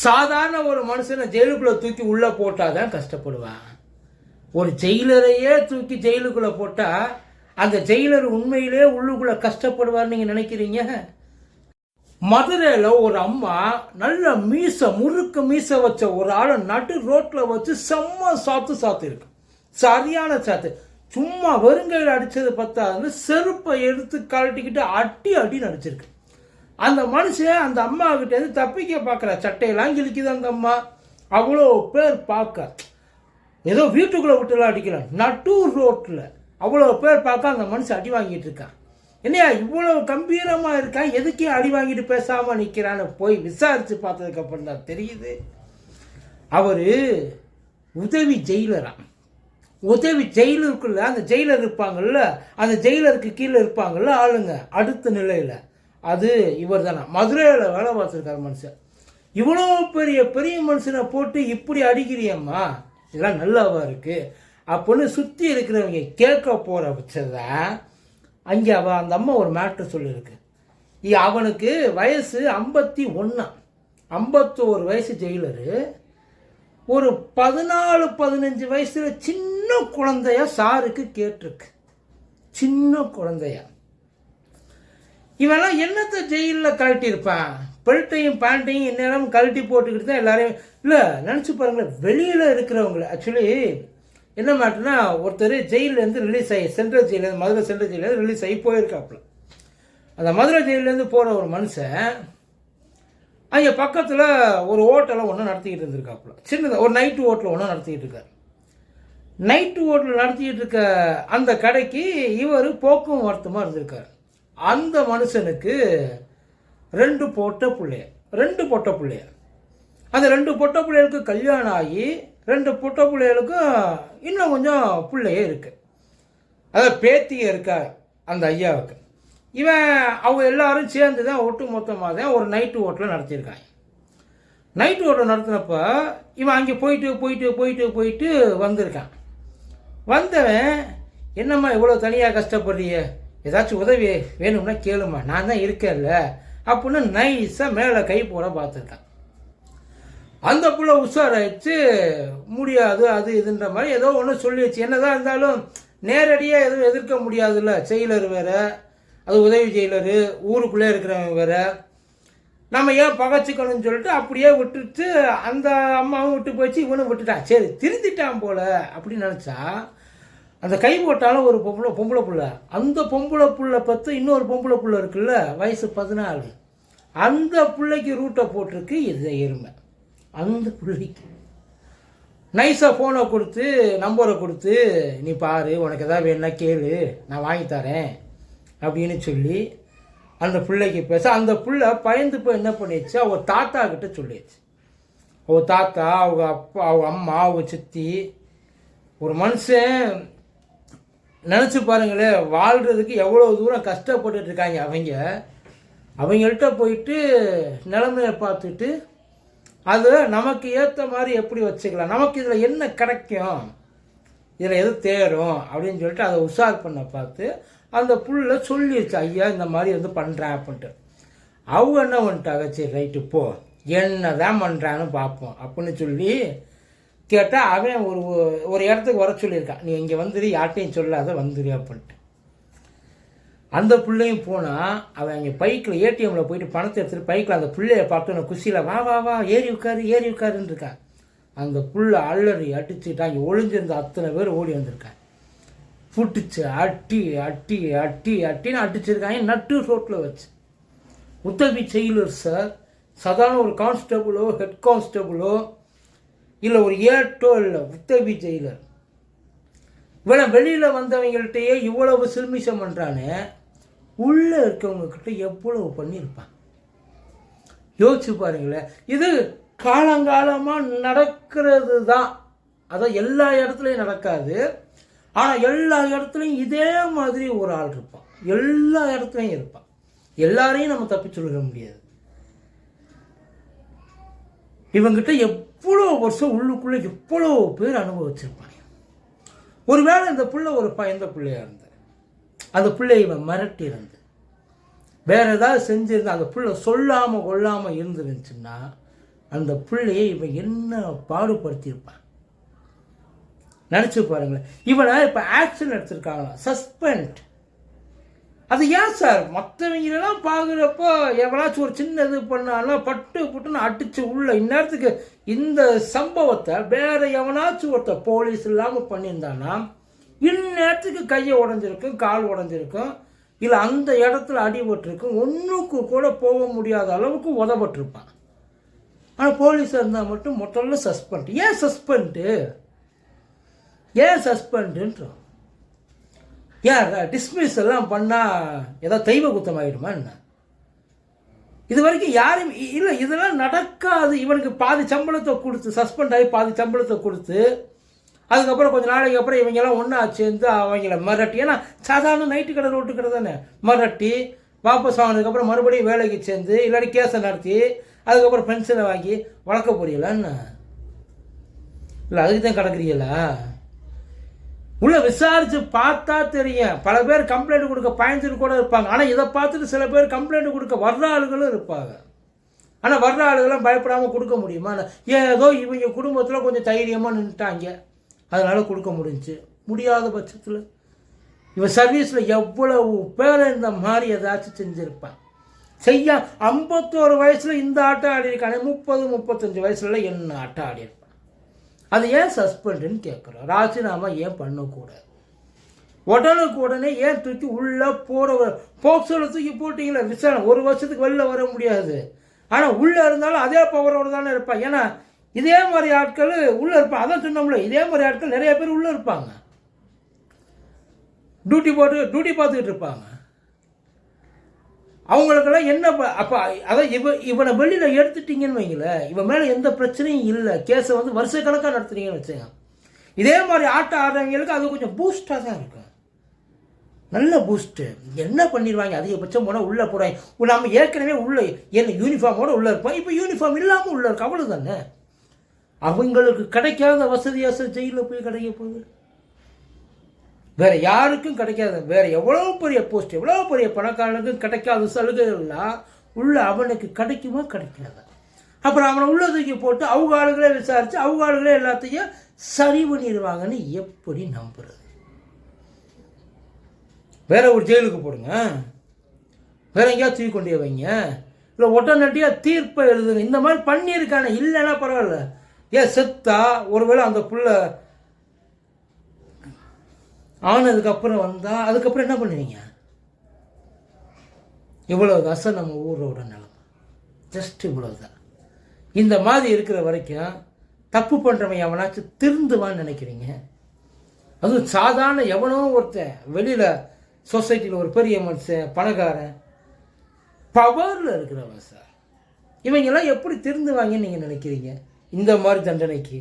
சாதாரண ஒரு மனுஷனை ஜெயிலுக்குள்ளே தூக்கி உள்ளே போட்டால் தான் கஷ்டப்படுவான். ஒரு ஜெயிலரையே தூக்கி ஜெயிலுக்குள்ளே போட்டால் அந்த ஜெயிலர் உண்மையிலே உள்ளுக்குள்ளே கஷ்டப்படுவார் நீங்கள் நினைக்கிறீங்க? மதுரையில் ஒரு அம்மா நல்ல மீச முறுக்கு மீச வச்ச ஒரு ஆளை நடு ரோட்டில் வச்சு செம்ம சாத்து சாத்து இருக்கு. சரியான சாத்து. சும்மா வெறுங்கையில் அடித்தது பார்த்தா வந்து செருப்பை எடுத்து கழட்டிக்கிட்டு அடி அடி நடிச்சிருக்கு அந்த மனுஷன் அந்த அம்மாக்கிட்டேருந்து தப்பிக்க பார்க்குற சட்டையெல்லாம் கிழிக்குது அந்த அம்மா. அவ்வளோ பேர் பார்க்க. ஏதோ வீட்டுக்குள்ளே விட்டுலாம் அடிக்கல நட்டு ரோட்டில் அவ்வளோ பேர் பார்க்க அந்த மனுஷன் அடி வாங்கிட்டு இருக்கான். என்னையா இவ்வளோ கம்பீரமாக இருக்கான் எதுக்கே அடி வாங்கிட்டு பேசாமல் நிற்கிறான்னு போய் விசாரித்து பார்த்ததுக்கப்புறம் தான் தெரியுது. அவர் உதவி ஜெயிலரா உதவி ஜெயிலருக்குள்ள அந்த ஜெயிலர் இருப்பாங்கல்ல அந்த ஜெயிலருக்கு கீழே இருப்பாங்கல்ல ஆளுங்க அடுத்த நிலையில். அது இவர் தானே மதுரையில் வேலை பார்த்துருக்காரு மனுஷன். இவ்வளோ பெரிய பெரிய மனுஷனை போட்டு இப்படி அடிக்கிறியம்மா? இதெல்லாம் நல்லாவா இருக்குது அப்படின்னு சுற்றி இருக்கிறவங்க கேட்க போகிற பட்சதான் அங்கே அவள் அந்த அம்மா ஒரு மேட்ரு சொல்லியிருக்கு. அவனுக்கு வயசு ஐம்பத்தி ஒன்றா ஐம்பத்தோரு வயசு ஜெயிலரு. ஒரு பதினாலு பதினஞ்சு வயசில் சின்ன குழந்தைய சாருக்கு கேட்டிருக்கு. சின்ன குழந்தையா. இவெல்லாம் என்னத்தை ஜெயிலில் கழட்டியிருப்பான் பெல்ட்டையும் பேண்ட்டையும் இந்நேரம் கழட்டி போட்டுக்கிட்டு தான் எல்லாரையும் இல்லை நினச்சி பாருங்களேன் வெளியில் இருக்கிறவங்கள. ஆக்சுவலி என்ன மாட்டுனா ஒருத்தர் ஜெயிலேருந்து ரிலீஸ் ஆகி சென்ட்ரல் ஜெயிலேருந்து மதுரை சென்ட்ரல் ஜெயிலேருந்து ரிலீஸ் ஆகி போயிருக்காப்புல. அந்த மதுரை ஜெயிலேருந்து போகிற ஒரு மனுஷன் அங்கே பக்கத்தில் ஒரு ஹோட்டலை ஒன்று நடத்திக்கிட்டு இருந்திருக்காப்புல. சின்னதாக ஒரு நைட்டு ஹோட்டல் ஒன்று நடத்திக்கிட்டு இருக்கார். நைட்டு ஓட்டலில் நடத்திக்கிட்டு இருக்க அந்த கடைக்கு இவர் போக்குவரத்துமாக இருந்திருக்கார். அந்த மனுஷனுக்கு ரெண்டு பொட்ட பிள்ளைய ரெண்டு பொட்ட பிள்ளைய அந்த ரெண்டு பொட்ட பிள்ளைகளுக்கு கல்யாணம் ஆகி ரெண்டு பொட்ட பிள்ளைகளுக்கும் இன்னும் கொஞ்சம் பிள்ளையே இருக்குது அதாவது பேத்தியே இருக்கா அந்த ஐயாவுக்கு. இவன் அவங்க எல்லாரும் சேர்ந்து தான் ஒட்டு மொத்தமாக தான் ஒரு நைட்டு ஓட்டில் நடத்தியிருக்காங்க. நைட்டு ஓட்டம் நடத்தினப்போ இவன் அங்கே போயிட்டு போயிட்டு போயிட்டு போயிட்டு வந்திருக்கான். வந்தவன் என்னம்மா இவ்வளோ தனியாக கஷ்டப்படுறிய ஏதாச்சும் உதவி வேணும்னா கேளுமா நான் தான் இருக்கேன்ல. அப்படின்னு நைஸாக மேலே கை போட பார்த்துருக்கான். அந்த புள்ள உஷாராயிடுச்சு. முடியாது அது இதுன்ற மாதிரி ஏதோ ஒன்று சொல்லிடுச்சு. என்னதான் இருந்தாலும் நேரடியாக எதுவும் எதிர்க்க முடியாதுல்ல. செயலர் வேறு அது உதவி செயலர் ஊருக்குள்ளே இருக்கிறவங்க வேறு. நம்ம ஏன் பகைச்சிக்கணும்னு சொல்லிட்டு அப்படியே விட்டுட்டு அந்த அம்மாவும் விட்டு போச்சு இவனும் விட்டுட்டான். சரி திருந்திட்டான் போல அப்படின்னு நினச்சா அந்த கை போட்டாலும் ஒரு பொம்பளை பொம்பளை புள்ள. அந்த பொம்பளை புள்ள பத்து இன்னொரு பொம்பளை புள்ள இருக்குல்ல வயசு பதினாலு. அந்த பிள்ளைக்கு ரூட்டை போட்டிருக்கு இது எருமை. அந்த பிள்ளைக்கு. நைஸாக ஃபோனை கொடுத்து நம்பரை கொடுத்து நீ பாரு உனக்கு எதாவது வேணும்னா கேளு நான் வாங்கி தரேன் அப்படின்னு சொல்லி அந்த பிள்ளைக்கு பேச அந்த பிள்ளை பயந்து போய் என்ன பண்ணிடுச்சு? அவங்க தாத்தா கிட்ட சொல்லிடுச்சு. அவங்க தாத்தா அவங்க அப்பா அவங்க அம்மா அவங்க சித்தி ஒரு மனுஷன் நினச்சி பாருங்களேன் வாழ்கிறதுக்கு எவ்வளோ தூரம் கஷ்டப்பட்டுட்டு இருக்காங்க அவங்க. அவங்கள்ட்ட போயிட்டு நிலைமையை பார்த்துட்டு அது நமக்கு ஏற்ற மாதிரி எப்படி வச்சுக்கலாம்? நமக்கு இதில் என்ன கிடைக்கும்? இதில் எது தேரும்? அப்படின்னு சொல்லிட்டு அதை உஷார் பண்ண பார்த்து அந்த புள்ள சொல்லிடுச்சு ஐயா இந்த மாதிரி வந்து பண்ணுறேன் அப்படின்ட்டு. அவங்க என்ன பண்ணிட்டாங்க? சரி ரைட்டு போ. என்ன தான் பண்ணுறான்னு பார்ப்போம் அப்படின்னு சொல்லி கேட்டால் அவன் ஒரு ஒரு இடத்துக்கு வர சொல்லியிருக்கான். நீ இங்கே வந்துடு யார்ட்டையும் சொல்லாத வந்துடு அப்படின்ட்டு. அந்த பிள்ளையும் போனால் அவன் அங்கே பைக்கில் ஏடிஎம்மில் போயிட்டு பணத்தை எடுத்துகிட்டு பைக்கில் அந்த பிள்ளையை பார்த்தோன்னு குஷியில் வா வா வா ஏறி உட்காரு ஏறி உட்காருன்னு இருக்கான். அந்த புள்ள அள்ளறி அடிச்சுட்டு அங்கே ஒளிஞ்சிருந்த அத்தனை பேர் ஓடி வந்திருக்கான் பூட்டுச்சு அட்டி அட்டி அட்டி அட்டின்னு அடிச்சிருக்காங்க. நட்டு ரோட்டில் வச்சு. உதவி செயலர் சார் சாதாரண ஒரு கான்ஸ்டபுளோ ஹெட் கான்ஸ்டபுளோ இல்லை ஒரு ஏட்டோ இல்லை உத்தவி ஜெயிலர். இவனை வெளியில் வந்தவங்கள்ட்டையே இவ்வளவு சில்மிஷம் பண்ணுறானே உள்ளே இருக்கவங்கக்கிட்ட எவ்வளவு பண்ணியிருப்பான்? யோசிச்சு பாருங்களேன். இது காலங்காலமாக நடக்கிறது தான் அதான் எல்லா இடத்துலையும் நடக்காது. ஆனால் எல்லா இடத்துலையும் இதே மாதிரி ஒரு ஆள் இருப்பான். எல்லா இடத்துலையும் இருப்பான். எல்லாரையும் நம்ம தப்பி சொல்லிட முடியாது. இவங்கிட்ட எவ்வளோ வருஷம் உள்ளுக்குள்ளே எவ்வளோ பேர் அனுபவிச்சிருப்பாங்க ஒருவேளை இந்த பிள்ளை ஒரு பயந்த பிள்ளையாக இருந்த அந்த பிள்ளை இவன் மிரட்டி இருந்து வேற ஏதாவது செஞ்சிருந்தா அந்த பிள்ளை சொல்லாமல் கொள்ளாமல் இருந்துருந்துச்சுன்னா அந்த பிள்ளையை இவன் என்ன பாடுபடுத்தியிருப்பான்? நினச்சி பாருங்களேன். இவனை இப்போ ஆக்ஷன் எடுத்திருக்காங்களா சஸ்பெண்ட் அது ஏன் சார்? மற்றவங்களெல்லாம் பார்க்குறப்போ எவனாச்சும் ஒரு சின்ன இது பண்ணாலும் பட்டு புட்டுன்னு அடித்து உள்ள இந்நேரத்துக்கு இந்த சம்பவத்தை வேறு எவனாச்சும் ஒருத்தர் போலீஸ் இல்லாமல் பண்ணியிருந்தானா இந்நேரத்துக்கு கையை உடஞ்சிருக்கும் கால் உடஞ்சிருக்கும் இல்லை அந்த இடத்துல அடிபட்டிருக்கும் ஒன்றுக்கு கூட போக முடியாத அளவுக்கு உதப்பட்டிருப்பான். ஆனால் போலீஸாக இருந்தால் மட்டும் முதல்ல சஸ்பெண்ட். ஏன் சஸ்பெண்ட்டு ஏன் சஸ்பெண்டுன்றோம்? ஏன் டிஸ்மிஸ் எல்லாம் பண்ணால் ஏதாவது தெய்வ குத்தம் ஆகிடுமா என்ன? இது வரைக்கும் யாரும் இல்லை இதெல்லாம் நடக்காது. இவனுக்கு பாதி சம்பளத்தை கொடுத்து சஸ்பெண்ட் ஆகி பாதி சம்பளத்தை கொடுத்து அதுக்கப்புறம் கொஞ்சம் நாளைக்கு அப்புறம் இவங்கெல்லாம் ஒன்றா சேர்ந்து அவங்கள மிரட்டி ஏன்னா சாதாரண நைட்டு கடை ரோட்டு கடை தானே? மிரட்டி வாபஸ் வாங்கினதுக்கப்புறம் மறுபடியும் வேலைக்கு சேர்ந்து இல்லாட்டி கேஸை நடத்தி அதுக்கப்புறம் பென்ஷனை வாங்கி வளர்க்க போறீங்களான்னு இல்லை அதுக்கு தான் கிடக்குறீங்களா? உள்ள விசாரிச்சு பார்த்தா தெரியும். பல பேர் கம்ப்ளைண்ட் கொடுக்க பயந்துட்டு கூட இருப்பாங்க. ஆனால் இதை பார்த்துட்டு சில பேர் கம்ப்ளைண்ட் கொடுக்க வர்ற ஆளுகளும் இருப்பாங்க. ஆனால் வர்ற ஆளுகளாம் பயப்படாமல் கொடுக்க முடியுமா? ஏதோ இவங்க குடும்பத்தில் கொஞ்சம் தைரியமாக நின்றுட்டாங்க அதனால் கொடுக்க முடிஞ்சு. முடியாத பட்சத்தில். இவன் சர்வீஸில் எவ்வளவு பேரை இந்த மாதிரி ஏதாச்சும் செஞ்சுருப்பான் செய்ய ஐம்பத்தோரு வயசில் இந்த ஆட்டம் ஆடியிருக்கானே. முப்பது முப்பத்தஞ்சு வயசுல என்ன ஆட்டம் ஆடி அது ஏன் சஸ்பெண்டுன்னு கேட்குறோம் ராஜினாமா ஏன் பண்ணக்கூடாது? உடனுக்கு உடனே ஏன் தூக்கி உள்ளே போட போக்சோவில் தூக்கி போட்டிங்களே விசாரணை. ஒரு வருஷத்துக்கு வெளில வர முடியாது. ஆனால் உள்ளே இருந்தாலும் அதே பவரோடு தானே இருப்பான் ஏன்னா இதே மாதிரி ஆட்கள் உள்ளே இருப்பான் அதான் சொன்னோம்ல இதே மாதிரி ஆட்கள் நிறைய பேர் உள்ளே இருப்பாங்க. டியூட்டி போட்டு டியூட்டி பார்த்துக்கிட்டு இருப்பாங்க. அவங்களுக்கெல்லாம் என்ன ப- அப்போ அதான் இவ இவனை வெளியில் எடுத்துட்டீங்கன்னு வைங்களேன் இவன் மேலே எந்த பிரச்சனையும் இல்லை. கேஸை வந்து வருஷக்கணக்காக நடத்துறீங்கன்னு வச்சுங்க இதே மாதிரி ஆட்டம் ஆடுறவங்களுக்கு அது கொஞ்சம் பூஸ்டாக தான் இருக்கும். நல்ல பூஸ்ட்டு என்ன பண்ணிடுவாங்க? அதிகபட்சம் போனால் உள்ளே போகிறாங்க நம்ம ஏற்கனவே உள்ளே என்ன யூனிஃபார்மோடு உள்ளே இருப்போம். இப்போ யூனிஃபார்ம் இல்லாமல் உள்ளே இருக்கு. அவ்வளோ தானே அவங்களுக்கு கிடைக்காத வசதியாக ஜெயிலில் போய் கிடைக்க போகுது. வேற யாருக்கும் கிடைக்காது வேற எவ்வளோ பெரிய போஸ்ட் எவ்வளோ பெரிய பணக்காரனுக்கும் கிடைக்காத சலுகைகள்லாம் உள்ள அவனுக்கு கிடைக்குமா கிடைக்காது. அப்புறம் அவனை உள்ள தூக்கி போட்டு அவங்க ஆளுகளே விசாரித்து அவங்க ஆளுகளே எல்லாத்தையும் சரி பண்ணிடுவாங்கன்னு எப்படி நம்புறது? வேற ஒரு ஜெயிலுக்கு போடுங்க. வேற எங்கேயாவது தூக்கி கொண்டே வைங்க. இல்லை ஒட்டநட்டியாக தீர்ப்பை எழுதுங்க. இந்த மாதிரி பண்ணியிருக்கானே இல்லைன்னா பரவாயில்ல. ஏன் செத்தா ஒருவேளை அந்த புள்ள ஆனதுக்கப்புறம் வந்தால் அதுக்கப்புறம் என்ன பண்ணுவீங்க? இவ்வளவுதான் சார் நம்ம ஊரோட நிலமை. ஜஸ்ட் இவ்வளவுதான் இந்த மாதிரி இருக்கிற வரைக்கும் தப்பு பண்ணுறவன் எவனாச்சும் திருந்துவான்னு நினைக்கிறீங்க? அதுவும் சாதாரண எவனோ ஒருத்தன் வெளியில் சொசைட்டியில் ஒரு பெரிய மனுஷன் பணக்காரன் பவரில் இருக்கிறவன் சார். இவங்கெல்லாம் எப்படி திருந்துவாங்கன்னு நீங்கள் நினைக்கிறீங்க? இந்த மாதிரி தண்டனைக்கு.